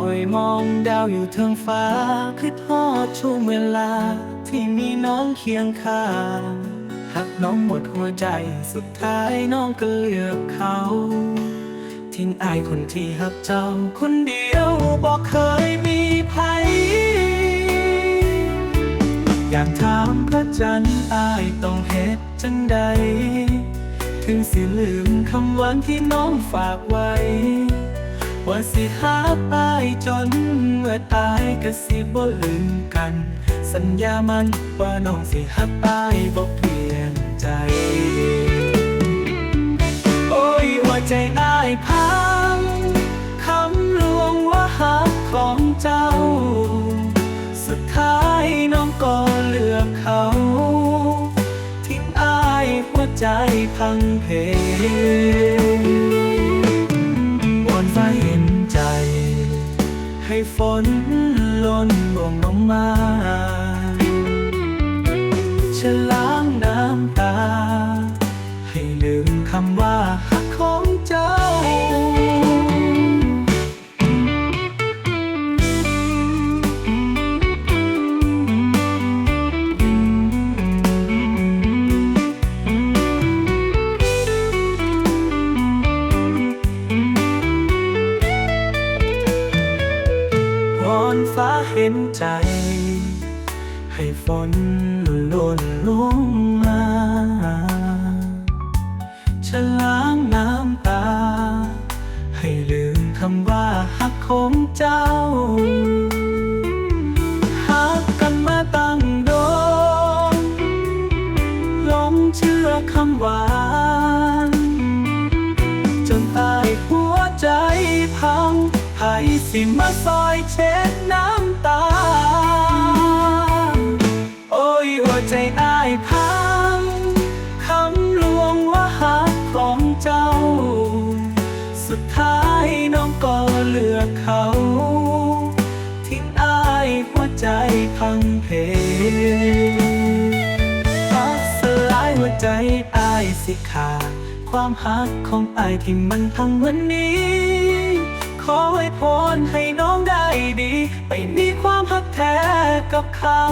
อยมองดาวอยู่เทิงฟ้าคิดฮอดช่วงเวลา ที่มีน้องเคียงข้างหักน้องหมดหัวใจสุดท้ายน้องก็เลือกเขาทิ้งอายคนที่หักเจ้าคนเดียวบอกเคยมีภัยอยากถามพระจันทร์อายต้องเฮ็ดจังใด ถึงสิลืมคำหวานที่น้องฝากไว้ ว่าสิหาอายจนเมื่อตายก็สิบ่ลืมกัน สัญญามันว่าน้องสิหักอายบ่เปลี่ยนใจ โอ้ยหัวใจอ้ายพังคำลวงว่าหักของเจ้า สุดท้ายน้องก็เลือกเขา ทิ้งอ้ายหัวใจพังเพ ให้ฝนล้นลงลงมาฉลา วอนฟ้าเห็นใจ ให้ฝนหล่นลงมาฉันล้างน้ำตา ให้ลืมคำว่าหักของเจ้าหักกันมาตั้งโดนหลงเชื่อคำหวา สิมาซอยเช็ดน้ำตา โอ้ยหัวใจอายพังคำลวงว่าหักของเจ้า สุดท้ายน้องก็เลือกเขา ทิ้งอายหัวใจพังเพพักสลายหัวใจอายสิขาดความหักของอายที่มันพังวันนี้ ขอให้พรให้น้องได้ดี ไปมีความหักแท้กับเขา